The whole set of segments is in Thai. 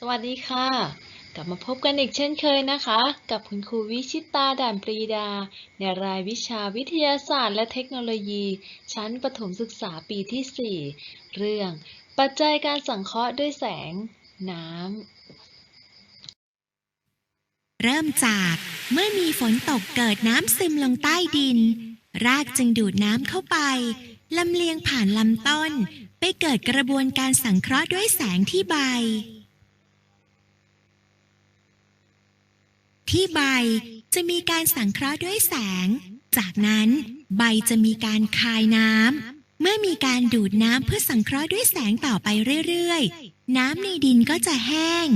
สวัสดีค่ะ กลับมาพบกันอีกเช่นเคยนะคะ กับคุณครูวิชิตาด่านปรีดา ในรายวิชาวิทยาศาสตร์และเทคโนโลยี ชั้นประถมศึกษาปีที่ 4 เรื่อง ปัจจัยการสังเคราะห์ด้วยแสง น้ำ เริ่มจากเมื่อมีฝนตกเกิดน้ำซึมลงใต้ดิน รากจึงดูดน้ำเข้าไปลำเลียงผ่านลำต้น ไปเกิดกระบวนการสังเคราะห์ด้วยแสงที่ใบ ที่ใบจะมีการสังเคราะห์ด้วยแสง จากนั้นใบจะมีการคายน้ำ เมื่อมีการดูดน้ำเพื่อสังเคราะห์ด้วยแสงต่อไปเรื่อยๆ น้ำในดินก็จะแห้ง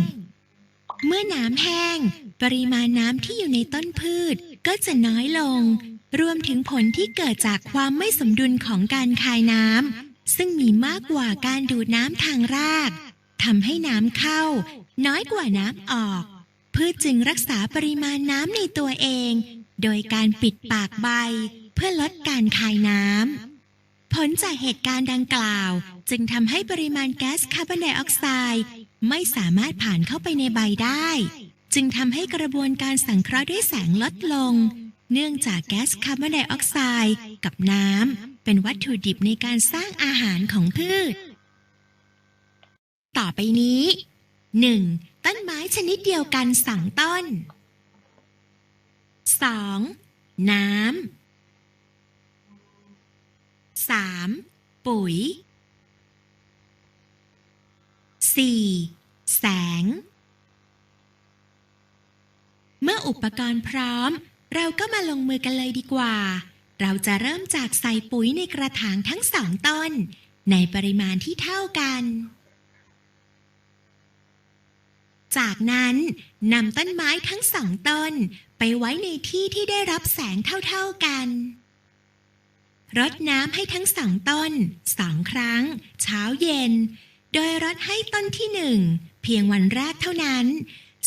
เมื่อน้ำแห้ง ปริมาณน้ำที่อยู่ในต้นพืชก็จะน้อยลง รวมถึงผลที่เกิดจากความไม่สมดุลของการคายน้ำ ซึ่งมีมากกว่าการดูดน้ำทางรากทำให้น้ำเข้า น้อยกว่าน้ำออก พืชจึงรักษาปริมาณน้ำในตัวเอง โดยการปิดปากใบ เพื่อลดการคายน้ำ ผลจากเหตุการณ์ดังกล่าว จึงทำให้ปริมาณแก๊สคาร์บอนไดออกไซด์ไม่สามารถผ่านเข้าไปในใบได้ จึงทำให้กระบวนการสังเคราะห์ด้วยแสงลดลง เนื่องจากแก๊สคาร์บอนไดออกไซด์กับน้ำเป็นวัตถุดิบในการสร้างอาหารของพืช ต่อไปนี้ 1. ต้นไม้ชนิดเดียวกันสองต้น 2. น้ำ 3. ปุ๋ย 4. แสง เมื่ออุปกรณ์พร้อม เราก็มาลงมือกันเลยดีกว่า เราจะเริ่มจากใส่ปุ๋ยในกระถางทั้งสองต้น ในปริมาณที่เท่ากัน จากนั้นนำต้นไม้ทั้งสองต้น ไปไว้ในที่ที่ได้รับแสงเท่าๆกันรดน้ำให้ทั้งสองต้นสองครั้ง เช้าเย็น โดยรดให้ต้นที่หนึ่งเพียงวันแรกเท่านั้น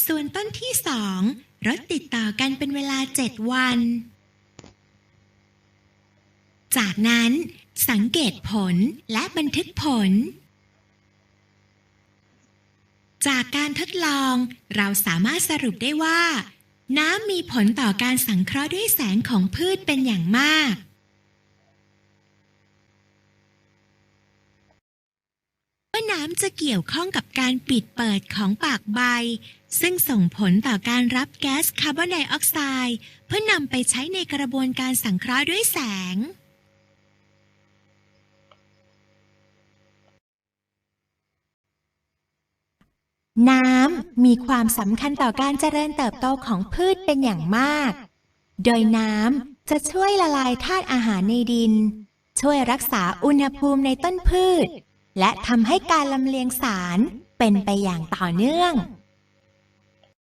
ส่วนต้นที่สองรดติดต่อกันเป็นเวลาเจ็ดวัน จากนั้นสังเกตผลและบันทึกผล จากการทดลองเราสามารถสรุปได้ว่า น้ำมีผลต่อการสังเคราะห์ด้วยแสงของพืชเป็นอย่างมาก ว่าน้ำจะเกี่ยวข้องกับการปิดเปิดของปากใบ ซึ่งส่งผลต่อการรับแก๊สคาร์บอนไดออกไซด์เพื่อนำไปใช้ในกระบวนการสังเคราะห์ด้วยแสง น้ำมีความสำคัญต่อการเจริญเติบโตของพืชเป็นอย่างมาก โดยน้ำจะช่วยละลายธาตุอาหารในดิน ช่วยรักษาอุณหภูมิในต้นพืช และทำให้การลำเลียงสารเป็นไปอย่างต่อเนื่อง